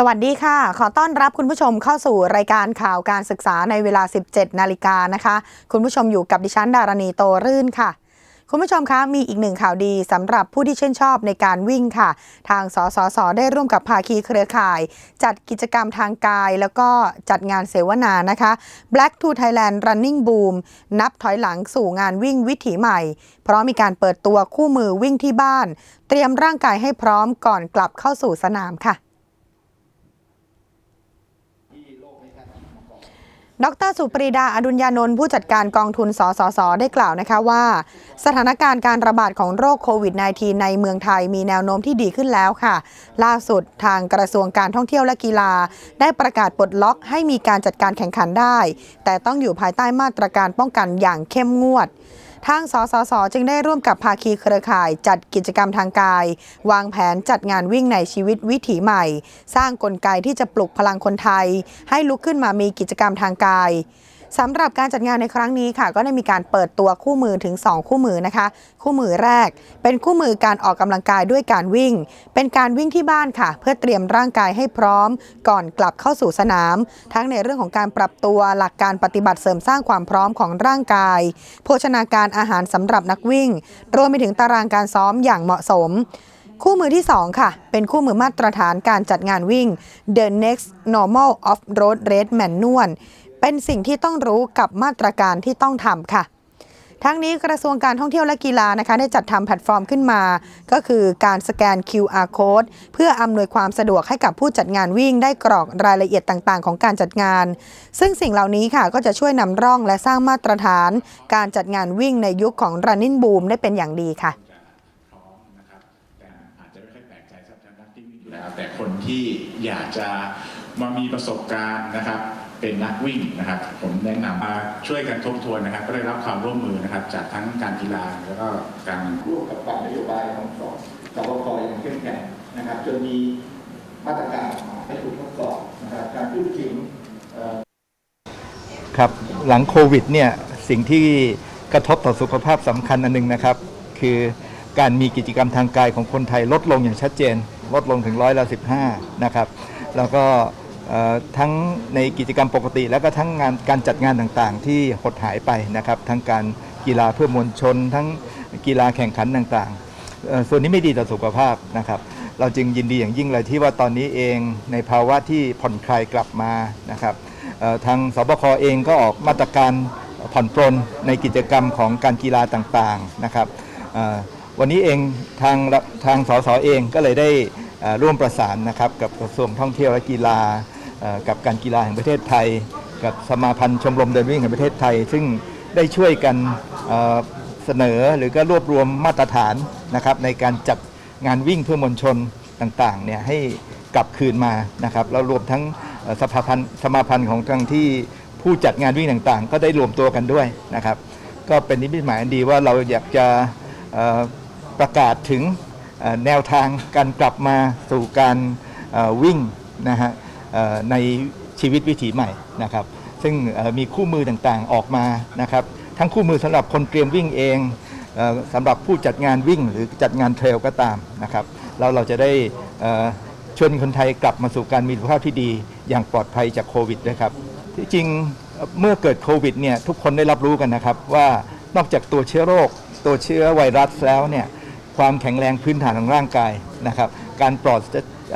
สวัสดีค่ะ ขอต้อนรับคุณผู้ชมเข้าสู่รายการข่าวการศึกษาในเวลา 17 นาฬิกานะคะ คุณผู้ชมอยู่กับดิฉันดารณีโตรื่นค่ะ คุณผู้ชมคะมีอีกหนึ่งข่าวดีสำหรับผู้ที่ชื่นชอบในการวิ่งค่ะ ทางสสส ได้ร่วมกับภาคีเครือข่าย จัดกิจกรรมทางกาย แล้วก็จัดงานเสวนานะคะ Black to Thailand Running Boom นับถอยหลังสู่งานวิ่งวิถีใหม่ เพราะมีการเปิดตัวคู่มือวิ่งที่บ้าน เตรียมร่างกายให้พร้อมก่อนกลับเข้าสู่สนามค่ะ ดรสุปรีดาอดุญญานนท์ผู้จัดการกองทุนสสส ได้กล่าวนะคะว่า สถานการณ์การระบาดของโรคโควิด -19 ในเมืองไทยมีแนวโน้มที่ดีขึ้นแล้วค่ะ ล่าสุดทางกระทรวงการท่องเที่ยวและกีฬา ได้ประกาศปลดล็อกให้มีการจัดการแข่งขันได้ แต่ต้องอยู่ภายใต้มาตรการป้องกันอย่างเข้มงวด ทางสสสจึงได้ร่วมกับภาคีเครือข่ายจัดกิจกรรมทางกาย วางแผนจัดงานวิ่งในชีวิตวิถีใหม่ สร้างกลไกที่จะปลุกพลังคนไทย ให้ลุกขึ้นมามีกิจกรรมทางกาย สำหรับการจัดงานในครั้งนี้ค่ะ ก็ได้มีการเปิดตัวคู่มือถึง 2 คู่มือนะคะ คู่มือแรก เป็นคู่มือการออกกำลังกายด้วยการวิ่ง เป็นการวิ่งที่บ้านค่ะ เพื่อเตรียมร่างกายให้พร้อม ก่อนกลับเข้าสู่สนาม ทั้งในเรื่องของการปรับตัวหลักการปฏิบัติเสริมสร้างความพร้อมของร่างกาย โภชนาการอาหารสำหรับนักวิ่ง รวมไปถึงตารางการซ้อมอย่างเหมาะสมคู่มือที่ 2 ค่ะ เป็นคู่มือมาตรฐานการจัดงานวิ่ง The Next Normal Off Road Race Manual เป็นสิ่งที่ต้องรู้กับมาตรการที่ต้องทำค่ะ ทั้งนี้กระทรวงการท่องเที่ยวและกีฬานะคะได้จัดทำแพลตฟอร์มขึ้นมา ก็คือการสแกน QR code เพื่ออำนวยความสะดวกให้กับผู้จัดงานวิ่งได้กรอกรายละเอียดต่างๆ ของการจัดงาน ซึ่งสิ่งเหล่านี้ค่ะก็จะช่วยนำร่องและสร้างมาตรฐาน การจัดงานวิ่งในยุคของ Running Boom ได้เป็นอย่างดีค่ะอาจจะไม่ค่อยแปลกใจแต่คนที่อยากจะมามีประสบการณ์นะครับ เป็นนักวิ่งนะครับ ผมแนะนำมาช่วยกันทบทวนนะครับ ก็ได้รับความร่วมมือนะครับ จากทั้งการกีฬาแล้วก็การร่วมกับการนโยบายของสสบคอย่างเข้มแข็งนะครับจนมีมาตรการให้ถูกทดสอบนะครับการพูดถึงครับหลังโควิดเนี่ยสิ่งที่กระทบต่อสุขภาพสำคัญอันหนึงนะครับ คือการมีกิจกรรมทางกายของคนไทยลดลงอย่างชัดเจน ลดลงถึงร้อยละสินะครับ แล้วก็ ทั้งในกิจกรรมปกติ แล้วก็ทั้งงานการจัดงานต่างๆ ที่หดหายไปนะครับทั้งการกีฬาเพื่อมวลชน ทั้งกีฬาแข่งขันต่างๆ ส่วนนี้ไม่ดีต่อสุขภาพนะครับเราจึงยินดีอย่างยิ่งเลยที่ว่าตอนนี้เองในภาวะที่ผ่อนคลายกลับมานะครับทางสบคเองก็ออกมาตรการผ่อนปรนในกิจกรรมของการกีฬาต่างๆนะครับวันนี้เองทางทางสสเองก็เลยได้ร่วมประสานนะครับกับกระทรวงท่องเที่ยวและกีฬา กับการกีฬาแห่งประเทศไทย กับสมาพันธ์ชมรมเดินวิ่งแห่งประเทศไทย ซึ่งได้ช่วยกันเสนอหรือก็รวบรวมมาตรฐานนะครับในการจัดงานวิ่งเพื่อมวลชนต่างๆเนี่ยให้กลับคืนมานะครับแล้วรวมทั้งสภาพันธ์สมาพันธ์ของทางที่ผู้จัดงานวิ่งต่างๆ ก็ได้รวมตัวกันด้วยนะครับ ก็เป็นนิมิตหมายอันดีว่าเราอยากจะประกาศถึงแนวทางการกลับมาสู่การวิ่งนะฮะ ในชีวิตวิถีใหม่นะครับ ซึ่งมีคู่มือต่างๆออกมานะครับ ทั้งคู่มือสำหรับคนเตรียมวิ่งเองเออสำหรับผู้จัดงานวิ่งหรือจัดงานเทรลก็ตามนะครับแล้วเราจะได้ชวนคนไทยกลับมาสู่การมีสุขภาพที่ดีอย่างปลอดภัยจากโควิดด้วยครับที่จริงเมื่อเกิดโควิดเนี่ยทุกคนได้รับรู้กันนะครับ ว่านอกจากตัวเชื้อโรค ตัวเชื้อไวรัสแล้วเนี่ยความแข็งแรงพื้นฐานของร่างกายนะครับ การปลอด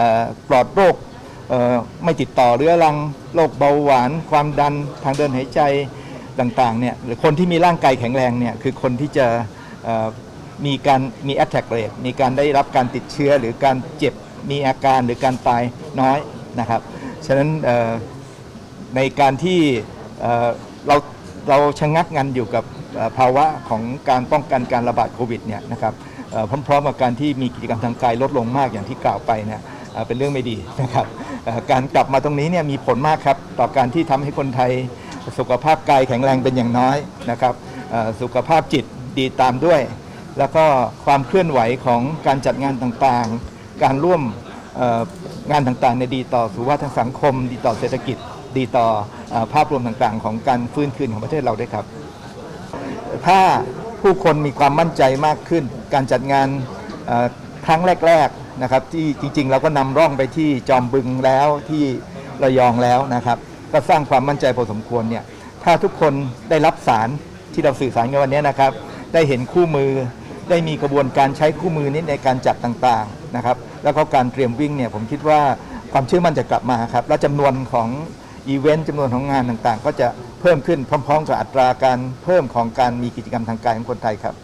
อปลอดโรค ไม่ติดต่อเรื้อรังโรคเบาหวาน ความดันทางเดินหายใจต่างๆเนี่ยหรือคนที่มีร่างกายแข็งแรงเนี่ยคือคนที่จะมีการมี attack rate มีการได้รับการติดเชื้อหรือการเจ็บมีอาการหรือการตายน้อยนะครับ ฉะนั้นในการที่เราเราชะงักงันอยู่กับภาวะของการป้องกันการระบาดโควิดเนี่ยนะครับพร้อมๆกับการที่มีกิจกรรมทางกายลดลงมากอย่างที่กล่าวไปเนี่ยเป็นเรื่องไม่ดีนะครับ การกลับมาตรงนี้เนี่ยมีผลมากครับ ต่อการที่ทำให้คนไทยสุขภาพกายแข็งแรงเป็นอย่างน้อยนะครับสุขภาพจิตดีตามด้วย แล้วก็ความเคลื่อนไหวของการจัดงานต่างๆ การร่วมงานต่างๆในดีต่อสุขภาพทางสังคม ดีต่อเศรษฐกิจ ดีต่ออภาพรวมต่างๆ ของการฟื้นคืนของประเทศเราด้วยครับ ถ้าผู้คนมีความมั่นใจมากขึ้น การจัดงาน ครั้งแรกๆนะครับที่จริงๆ เราก็นำร่องไปที่จอมบึงแล้วที่ระยองแล้วนะครับ ก็สร้างความมั่นใจพอสมควรเนี่ยถ้าทุกคนได้รับสารที่เราสื่อสารกันวันนี้นะครับ ได้เห็นคู่มือได้มีกระบวนการใช้คู่มือนี้ในการจัดต่างๆนะครับ แล้วก็การเตรียมวิ่งเนี่ยผมคิดว่าความเชื่อมั่นจะกลับมาครับและจำนวนของอีเวนต์จำนวนของงานต่างๆ ก็จะเพิ่มขึ้นพร้อม ๆ กับอัตราการเพิ่มของการมีกิจกรรมทางกายของคนไทยครับ